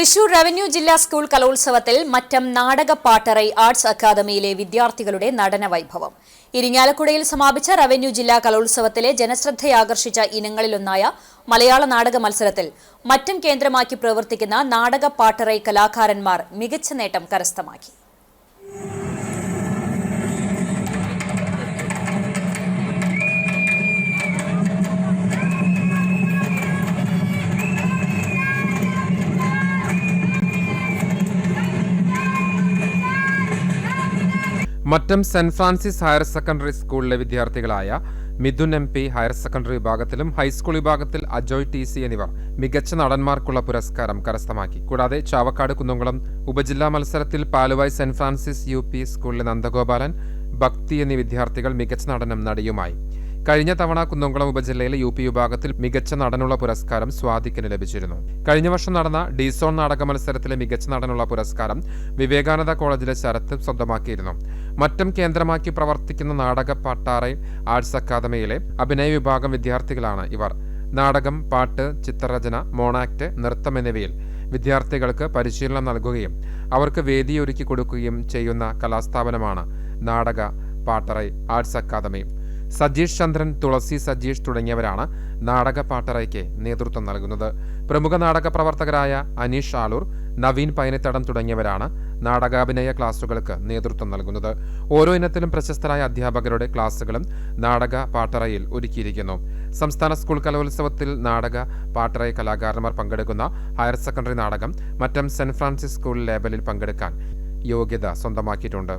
Thrissur revenue ജില്ലാ school കലോത്സവത്തിൽ മറ്റം നാടക പാട്ടറൈ ആർട്സ് അക്കാദമിയിലെ വിദ്യാർത്ഥികളുടെ നടന വൈഭവം ഇരിങ്ങാലക്കുടയിൽ സമാപിച്ച റവന്യൂ ജില്ലാ കലോത്സവത്തിലെ ജനശ്രദ്ധയാകർഷിച്ച ഇനങ്ങളിലൊന്നായ മലയാള നാടക മത്സരത്തിൽ മറ്റം കേന്ദ്രമാക്കി പ്രവർത്തിക്കുന്ന നാടക പാട്ടറൈ കലാകാരന്മാർ മികച്ച നേട്ടം കരസ്ഥമാക്കി. Mattam saint Francis higher secondary സ്കൂളിലെ വിദ്യാർത്ഥികളായ Midhun M P higher secondary വിഭാഗത്തിലും ഹൈസ്കൂൾ വിഭാഗത്തിൽ അജോയ് ടി സി എന്നിവർ മികച്ച നടന്മാർക്കുള്ള പുരസ്കാരം കരസ്ഥമാക്കി. കൂടാതെ ചാവക്കാട് കുന്നംകുളം ഉപജില്ലാ മത്സരത്തിൽ Paluvai saint Francis U P സ്കൂളിലെ നന്ദഗോപാലൻ ഭക്തി എന്നീ വിദ്യാർത്ഥികൾ മികച്ച നടനം നടിയുമായി. കഴിഞ്ഞ തവണ കുന്നംകുളം ഉപജില്ലയിലെ യു പി വിഭാഗത്തിൽ മികച്ച നടനുള്ള പുരസ്കാരം സ്വാതിക്കിന് ലഭിച്ചിരുന്നു. കഴിഞ്ഞ വർഷം നടന്ന ഡിസോൺ നാടക മത്സരത്തിലെ മികച്ച നടനുള്ള പുരസ്കാരം വിവേകാനന്ദ കോളേജിലെ ശരത്ത് സ്വന്തമാക്കിയിരുന്നു. മറ്റം കേന്ദ്രമാക്കി പ്രവർത്തിക്കുന്ന നാടക പട്ടാറൈ ആർട്സ് അക്കാദമിയിലെ അഭിനയ വിഭാഗം വിദ്യാർത്ഥികളാണ് ഇവർ. നാടകം പാട്ട് ചിത്രരചന മോണാക്ട് നൃത്തം എന്നിവയിൽ വിദ്യാർത്ഥികൾക്ക് പരിശീലനം നൽകുകയും അവർക്ക് വേദിയൊരുക്കി കൊടുക്കുകയും ചെയ്യുന്ന കലാസ്ഥാപനമാണ് നാടക പാട്ടറൈ ആർട്സ് അക്കാദമി. സജീഷ് ചന്ദ്രൻ തുളസി സജീഷ് തുടങ്ങിയവരാണ് നാടക പാട്ടറയ്ക്ക് നേതൃത്വം നൽകുന്നത്. പ്രമുഖ നാടക പ്രവർത്തകരായ അനീഷ് ആളൂർ നവീൻ പൈനത്തടം തുടങ്ങിയവരാണ് നാടകാഭിനയ ക്ലാസുകൾക്ക് നേതൃത്വം നൽകുന്നത്. ഓരോ ഇനത്തിലും പ്രശസ്തരായ അധ്യാപകരുടെ ക്ലാസുകളും നാടക പാട്ടറയിൽ ഒരുക്കിയിരിക്കുന്നു. സംസ്ഥാന സ്കൂൾ കലോത്സവത്തിൽ നാടക പാട്ടറയ കലാകാരന്മാർ പങ്കെടുക്കുന്ന ഹയർ സെക്കൻഡറി നാടകം മറ്റം സെന്റ് ഫ്രാൻസിസ് സ്കൂൾ ലേബലിൽ പങ്കെടുക്കാൻ യോഗ്യത സ്വന്തമാക്കിയിട്ടുണ്ട്.